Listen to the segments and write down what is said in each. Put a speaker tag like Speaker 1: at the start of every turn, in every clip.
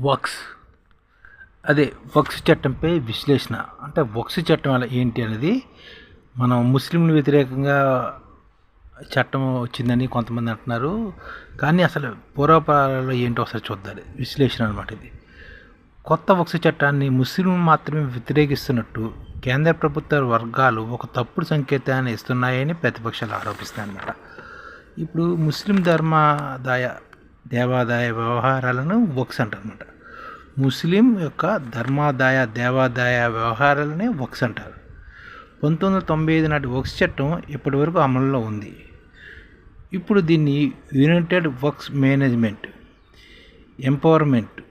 Speaker 1: వక్స్. అదే వక్స్ చట్టంపై విశ్లేషణ. అంటే వక్స్ చట్టం అలా ఏంటి అనేది మనం ముస్లింలు వ్యతిరేకంగా చట్టం వచ్చిందని కొంతమంది అంటున్నారు. కానీ అసలు పూర్వపాలలో ఏంటో ఒకసారి చూద్దాలి విశ్లేషణ అనమాట ఇది. కొత్త వక్స్ చట్టాన్ని ముస్లింలు మాత్రమే వ్యతిరేకిస్తున్నట్టు కేంద్ర ప్రభుత్వ వర్గాలు ఒక తప్పుడు సంకేతాన్ని ఇస్తున్నాయని ప్రతిపక్షాలు ఆరోపిస్తాయి అన్నమాట ఇప్పుడు ముస్లిం ధర్మాదాయ దేవాదాయ వ్యవహారాలను వక్స్ అంటారనమాట ముస్లిం యొక్క ధర్మాదాయ దేవాదాయ వ్యవహారాలనే వక్స్ అంటారు పంతొమ్మిది వందల తొంభై ఐదు నాటి వక్స్ చట్టం ఇప్పటి వరకు అమలులో ఉంది. ఇప్పుడు దీన్ని United Works Management Empowerment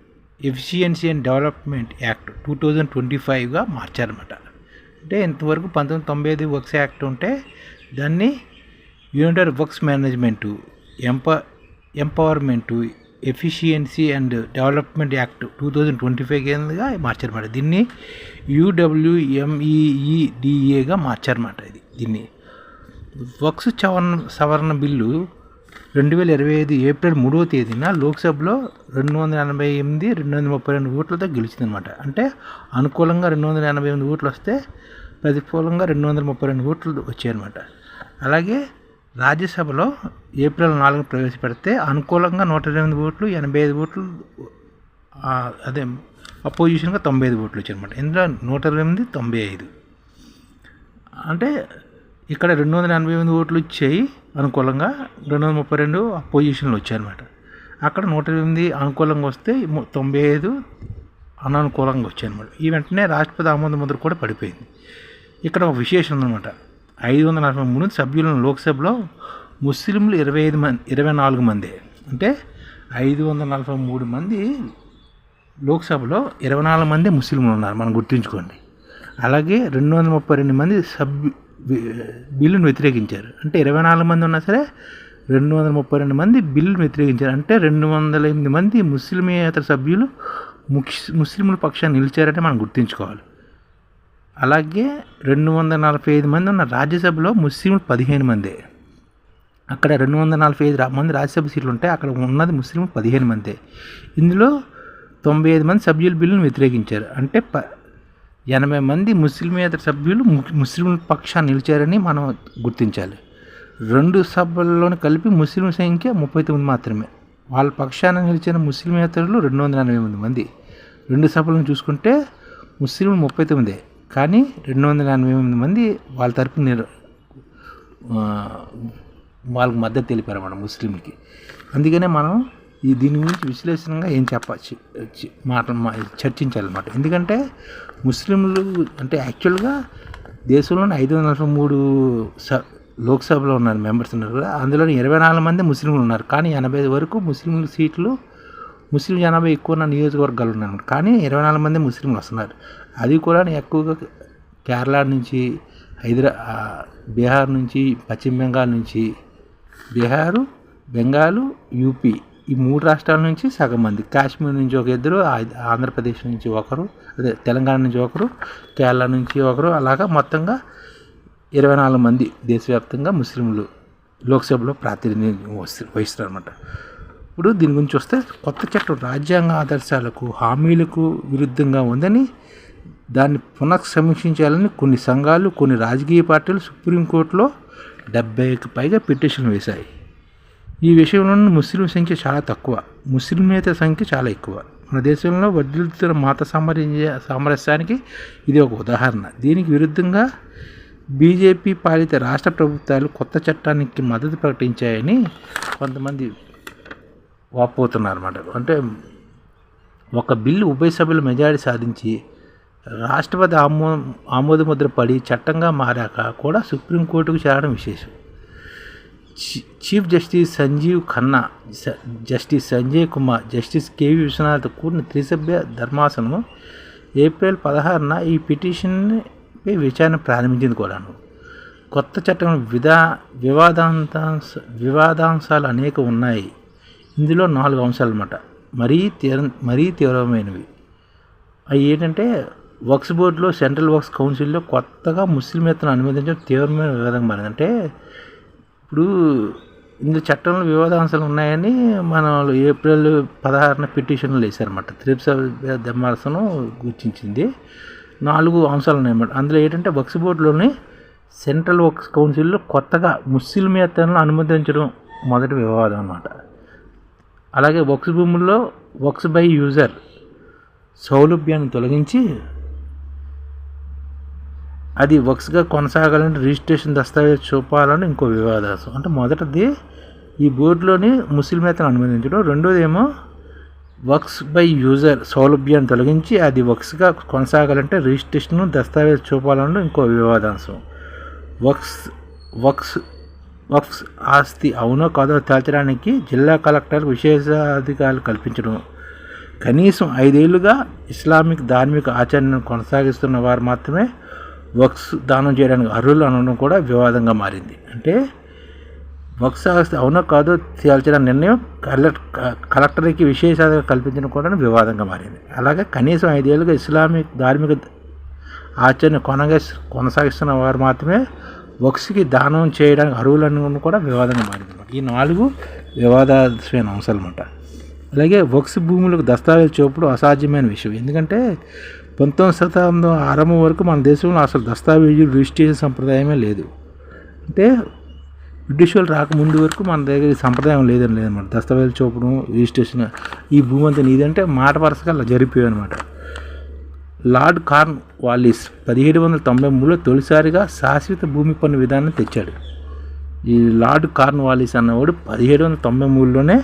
Speaker 1: Efficiency and Development Act two thousand twenty ఫైవ్గా మార్చారన్నమాట. అంటే ఇంతవరకు పంతొమ్మిది తొంభై ఐదు వర్క్స్ యాక్ట్ ఉంటే దాన్ని United works management ఎంప empowerment efficiency and development act two thousand twenty five కిందగా మార్చారన్నమాట. దీన్ని యూడబ్ల్యూఎంఈఈడిఏగా మార్చారన్నమాట ఇది. దీన్ని వక్స్ సవరణ సవరణ బిల్లు రెండు వేల ఇరవై ఐదు ఏప్రిల్ మూడవ తేదీన లోక్సభలో రెండు వందల ఎనభై ఎనిమిది రెండు వందల ముప్పై రెండు ఓట్లతో గెలిచిందనమాట అంటే అనుకూలంగా రెండు వందల ఎనభై ఎనిమిది ఓట్లు వస్తే ప్రతికూలంగా రెండు వందల ముప్పై రెండు ఓట్లు వచ్చాయన్నమాట. అలాగే రాజ్యసభలో ఏప్రిల్ నాలుగు ప్రవేశపెడితే అనుకూలంగా నూట ఎనిమిది ఓట్లు ఎనభై ఐదు ఓట్లు అదే అపోజిషన్గా తొంభై ఐదు ఓట్లు వచ్చాయన్నమాట. ఇందులో నూట ఎనిమిది తొంభై ఐదు. అంటే ఇక్కడ రెండు వందల ఎనభై ఎనిమిది ఓట్లు వచ్చాయి అనుకూలంగా రెండు వందల ముప్పై రెండు అపోజిషన్లు వచ్చాయన్నమాట. అక్కడ నూట ఎనిమిది అనుకూలంగా వస్తే తొంభై ఐదు అననుకూలంగా వచ్చాయన్నమాట. ఈ వెంటనే రాష్ట్రపతి ఆమోద ముద్ర కూడా పడిపోయింది. ఇక్కడ ఒక విశేషం ఉందన్నమాట. ఐదు వందల నలభై మూడు సభ్యులను లోక్సభలో ముస్లింలు ఇరవై ఐదు మంది ఇరవై నాలుగు మంది. అంటే ఐదు వందల నలభై మూడు మంది లోక్సభలో ఇరవై నాలుగు మంది ముస్లింలు ఉన్నారు మనం గుర్తుంచుకోండి. అలాగే రెండు వందల ముప్పై రెండు మంది సభ్యు బిల్లును వ్యతిరేకించారు. అంటే ఇరవై నాలుగు మంది ఉన్నా సరే రెండు వందల ముప్పై రెండు మంది బిల్లును వ్యతిరేకించారు. అంటే రెండు వందల ఎనిమిది మంది ముస్లిమేతర సభ్యులు ముస్లింల పక్షాన్ని నిలిచారంటే మనం గుర్తుంచుకోవాలి. అలాగే రెండు వందల నలభై ఐదు మంది ఉన్న రాజ్యసభలో ముస్లింలు పదిహేను మందే. అక్కడ రెండు వందల నలభై ఐదు మంది రాజ్యసభ సీట్లు ఉంటే అక్కడ ఉన్నది ముస్లింలు పదిహేను మందే. ఇందులో తొంభై ఐదు మంది సభ్యుల బిల్లును వ్యతిరేకించారు. అంటే ప ఎనభై మంది ముస్లిమేతర సభ్యులు ముస్లింల పక్షాన్ని నిలిచారని మనం గుర్తించాలి. రెండు సభల్లోని కలిపి ముస్లిం సంఖ్య ముప్పై తొమ్మిది మాత్రమే. వాళ్ళ పక్షాన నిలిచిన ముస్లిమేతరులు రెండు వందల ఎనభై ఎనిమిది మంది. రెండు సభలను చూసుకుంటే ముస్లింలు ముప్పై తొమ్మిదే. కానీ రెండు వందల ఎనభై ఎనిమిది మంది వాళ్ళ తరపున నిర వాళ్ళకి మద్దతు తెలిపారు అన్నమాట ముస్లింలకి. అందుకనే మనం ఈ దీని గురించి విశ్లేషణగా ఏం చెప్పచ్చు మాట చర్చించాలన్నమాట. ఎందుకంటే ముస్లింలు అంటే యాక్చువల్గా దేశంలోని ఐదు వందల నలభై మూడు స లోక్సభలో ఉన్నారు మెంబర్స్ ఉన్నారు కదా అందులో ఇరవై నాలుగు మంది ముస్లింలు ఉన్నారు. కానీ ఎనభై వరకు ముస్లింల సీట్లు ముస్లిం జనాభా ఎక్కువ ఉన్న నియోజకవర్గాలు ఉన్నాయి కానీ ఇరవై నాలుగు మంది ముస్లింలు వస్తున్నారు. అది కూడా ఎక్కువగా కేరళ నుంచి హైదరా బీహార్ నుంచి పశ్చిమ బెంగాల్ నుంచి బీహారు బెంగాలు యూపీ ఈ మూడు రాష్ట్రాల నుంచి సగం మంది. కాశ్మీర్ నుంచి ఒక ఇద్దరు ఆంధ్రప్రదేశ్ నుంచి ఒకరు అదే తెలంగాణ నుంచి ఒకరు కేరళ నుంచి ఒకరు అలాగా మొత్తంగా ఇరవై నాలుగు మంది దేశవ్యాప్తంగా ముస్లింలు లోక్సభలో ప్రాతినిధ్యం వహిస్తారు అనమాట ఇప్పుడు దీని గురించి వస్తే కొత్త చట్టం రాజ్యాంగ ఆదర్శాలకు హామీలకు విరుద్ధంగా ఉందని దాన్ని పునఃసమీక్షించాలని కొన్ని సంఘాలు కొన్ని రాజకీయ పార్టీలు సుప్రీంకోర్టులో డెబ్బైకి పైగా పిటిషన్లు వేశాయి. ఈ విషయంలో ముస్లిం సంఖ్య చాలా తక్కువ. ముస్లిమేతర సంఖ్య చాలా ఎక్కువ. మన దేశంలో వర్ధిల్లుతున్న మత సామరస్య సామరస్యానికి ఇది ఒక ఉదాహరణ. దీనికి విరుద్ధంగా బీజేపీ పాలిత రాష్ట్ర ప్రభుత్వాలు కొత్త చట్టానికి మద్దతు ప్రకటించాయని కొంతమంది వాపోతున్నారు అనమాట అంటే ఒక బిల్లు ఉభయ సభ్యులు మెజారిటీ సాధించి రాష్ట్రపతి ఆమో ఆమోద ముద్ర పడి చట్టంగా మారాక కూడా సుప్రీంకోర్టుకు చేరడం విశేషం. Chief justice Sanjiv Khanna justice Sanjay Kumar justice KV Viswanath కూడిన త్రిసభ్య ధర్మాసనం ఏప్రిల్ పదహారున ఈ పిటిషన్పై విచారణ ప్రారంభించింది కూడాను. కొత్త చట్టం విధా వివాదాంతా వివాదాంశాలు అనేక ఉన్నాయి. ఇందులో నాలుగు అంశాలు అనమాట మరీ తీవ్ర మరీ తీవ్రమైనవి. అవి ఏంటంటే వర్క్స్ బోర్డులో సెంట్రల్ వర్క్స్ కౌన్సిల్లో కొత్తగా ముస్లిం అనుమతించడం తీవ్రమైన వివాదం మారింది. అంటే ఇప్పుడు ఇందులో చట్టంలో వివాదాంశాలు ఉన్నాయని మన ఏప్రిల్ పదహారున పిటిషన్లు వేశారన్నమాట. త్రిప్స ధర్మాసనం గుర్తించింది. నాలుగు అంశాలు ఉన్నాయన్నమాట. అందులో ఏంటంటే వక్స్ బోర్డులోని సెంట్రల్ వర్క్స్ కౌన్సిల్లో కొత్తగా ముస్లిమేతలను అనుమతించడం మొదటి వివాదం అన్నమాట. అలాగే వక్స్ భూముల్లో వక్స్ బై యూజర్ సౌలభ్యాన్ని తొలగించి అది వక్స్గా కొనసాగాలంటే రిజిస్ట్రేషన్ దస్తావేజ్ చూపాలని ఇంకో వివాదాసం. అంటే మొదటిది ఈ బోర్డులోని ముస్లిమేతను అనుమతించడం. రెండోది ఏమో వర్క్స్ బై యూజర్ సౌలభ్యాన్ని తొలగించి అది వర్క్స్గా కొనసాగాలంటే రిజిస్ట్రేషన్ దస్తావేజ్ చూపాలని ఇంకో వివాదాంశం వర్క్స్ వర్క్స్ వక్ఫ్ ఆస్తి అవునో కాదో తేల్చడానికి జిల్లా కలెక్టర్ విశేషాధికారులు కల్పించడం. కనీసం ఐదేళ్ళుగా ఇస్లామిక్ ధార్మిక ఆచరణను కొనసాగిస్తున్న వారు మాత్రమే వక్స్ దానం చేయడానికి అర్హులు అనడం కూడా వివాదంగా మారింది. అంటే వక్స్ ఆస్తి అవునో కాదో తేల్చడం నిర్ణయం కలెక్టర్కి విశేషాధికారులు కల్పించడం కూడా వివాదంగా మారింది. అలాగే కనీసం ఐదేళ్ళుగా ఇస్లామిక్ ధార్మిక ఆచరణ కొనగా కొనసాగిస్తున్న వారు మాత్రమే వక్స్కి దానం చేయడానికి అరువులను కూడా వివాదంగా మారింది ఈ నాలుగు వివాదాస్మైన అంశాలు అనమాట అలాగే వక్స్ భూములకు దస్తావేజ్ చూపడం అసాధ్యమైన విషయం. ఎందుకంటే పంతొమ్మిది శతాబ్దం ఆరంభం వరకు మన దేశంలో అసలు దస్తావేజులు రిజిస్ట్రేషన్ సంప్రదాయమే లేదు. అంటే బ్రిటిష్ వాళ్ళు రాకముందు వరకు మన దగ్గర సంప్రదాయం లేదని లేదన్నమాట. దస్తావేజులు చూపడం రిజిస్ట్రేషన్ ఈ భూమి అంతా నీదంటే మాట వరుసగా అలా అనమాట లార్డ్ కార్న్ వాలిస్ పదిహేడు వందల తొంభై మూడులో తొలిసారిగా శాశ్వత భూమి పన్ను విధానం తెచ్చాడు. ఈ లార్డ్ కార్న్ వాలిస్ అన్నవాడు పదిహేడు వందల తొంభై మూడులోనే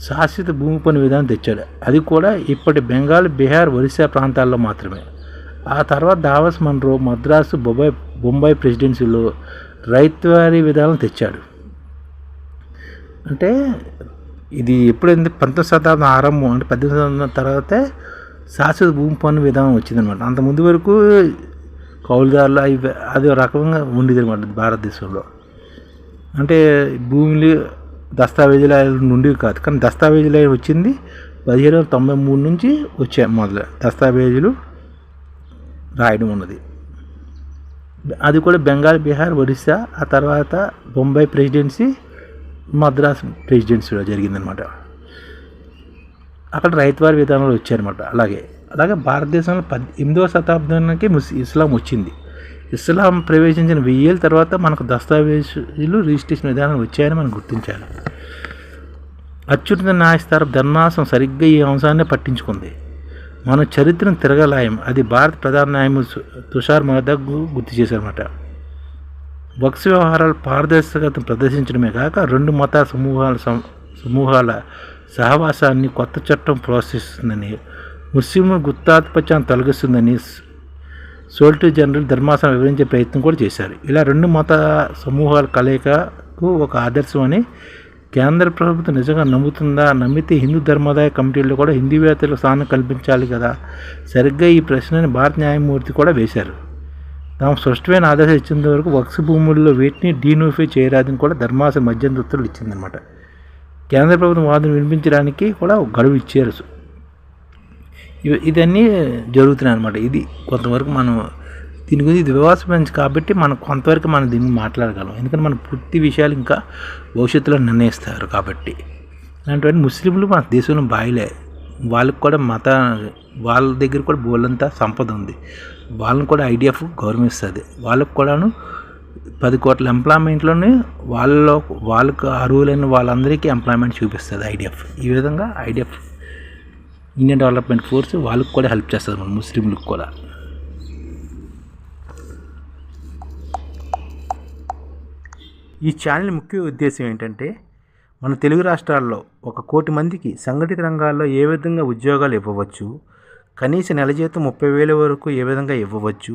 Speaker 1: శాశ్వత భూమి పన్ను విధానం తెచ్చాడు. అది కూడా ఇప్పటి బెంగాల్ బీహార్ ఒరిస్సా ప్రాంతాల్లో మాత్రమే. ఆ తర్వాత దావస్ మన్రో మద్రాసు బొంబాయి బొంబాయి ప్రెసిడెన్సీలో రైతువారీ విధానం తెచ్చాడు. అంటే ఇది ఎప్పుడైంది పంతొమ్మిది శతాబ్దం ఆరంభం అంటే పద్దెనిమిది శతాబ్దం తర్వాతే శాశ్వత భూమి పన్ను విధానం వచ్చిందనమాట. అంత ముందు వరకు కౌలుదారులు అవి అది రకంగా ఉండేది అనమాట భారతదేశంలో. అంటే భూములు దస్తావేజులు నుండి కాదు కానీ దస్తావేజులు వచ్చింది పదిహేడు వందల తొంభై మూడు నుంచి వచ్చాయి మొదలు దస్తావేజులు రాయడం ఉన్నది. అది కూడా బెంగాల్ బీహార్ ఒడిస్సా ఆ తర్వాత బొంబాయి ప్రెసిడెన్సీ మద్రాస్ ప్రెసిడెన్సీలో జరిగిందనమాట. అక్కడ రైతువారి విధానాలు వచ్చాయన్నమాట అలాగే అలాగే భారతదేశంలో పద్ ఎనిమిదవ శతాబ్దానికి ముస్ ఇస్లాం వచ్చింది. ఇస్లాం ప్రవేశించిన వెయ్యేళ్ళ తర్వాత మనకు దస్తావేజులు రిజిస్ట్రేషన్ విధానం వచ్చాయని మనం గుర్తించాలి. అత్యున్నత న్యాయస్థానం ధర్మాసం సరిగ్గా ఈ అంశాన్ని పట్టించుకుంది. మన చరిత్రను తిరగలాయం. అది భారత ప్రధాన న్యాయమూర్తి తుషార్ మహదగ్ గుర్తు చేశారన్నమాట. వక్స్ వ్యవహారాలు పారదర్శకతను ప్రదర్శించడమే కాక రెండు మత సమూహాల సమూహాల సహవాసాన్ని కొత్త చట్టం ప్రోత్సహిస్తుందని ముస్లింల గుత్తాధిపత్యాన్ని తొలగిస్తుందని సోలిటర్ జనరల్ ధర్మాసనం వివరించే ప్రయత్నం కూడా చేశారు. ఇలా రెండు మత సమూహాల కలయికకు ఒక ఆదర్శం అని కేంద్ర ప్రభుత్వం నిజంగా నమ్ముతుందా? నమ్మితే హిందూ ధర్మాదాయ కమిటీల్లో కూడా హిందీవేత్తలకు స్థానం కల్పించాలి కదా? సరిగ్గా ఈ ప్రశ్నని భారత న్యాయమూర్తి కూడా వేశారు. తాము స్పష్టమైన ఆదేశం ఇచ్చేంత వరకు వక్స్ భూముల్లో వీటిని డీనోఫై చేయరాదని కూడా ధర్మాస మధ్యంతృత్తులు ఇచ్చిందనమాట కేంద్ర ప్రభుత్వం వాదన వినిపించడానికి కూడా గడువు ఇచ్చారు. ఇదన్నీ జరుగుతున్నాయి అనమాట ఇది కొంతవరకు మనం దీని గురించి ఇది వివాసమైంది కాబట్టి మనం కొంతవరకు మనం దీన్ని మాట్లాడగలం. ఎందుకంటే మన పూర్తి విషయాలు ఇంకా భవిష్యత్తులో నిర్ణయిస్తారు కాబట్టి. అలాంటివన్నీ ముస్లింలు మన దేశంలో బాయిలే. వాళ్ళకి కూడా మత వాళ్ళ దగ్గర కూడా బోలంతా సంపద ఉంది. వాళ్ళని కూడా ఐడిఎఫ్ గౌరవిస్తుంది వాళ్ళకు కూడాను పది కోట్ల ఎంప్లాయ్మెంట్లోనే వాళ్ళలో వాళ్ళకు అర్హులైన వాళ్ళందరికీ ఎంప్లాయ్మెంట్ చూపిస్తుంది ఐడిఎఫ్. ఈ విధంగా ఐడిఎఫ్ ఇండియన్ డెవలప్మెంట్ ఫోర్స్ వాళ్ళకు కూడా హెల్ప్ చేస్తుంది మన ముస్లింలకు కూడా. ఈ ఛానల్ ముఖ్య ఉద్దేశం ఏంటంటే మన తెలుగు రాష్ట్రాల్లో ఒక కోటి మందికి సంఘటిత రంగాల్లో ఏ విధంగా ఉద్యోగాలు ఇవ్వవచ్చు కనీస నెల జీతం ముప్పై వేల వరకు ఏ విధంగా ఇవ్వవచ్చు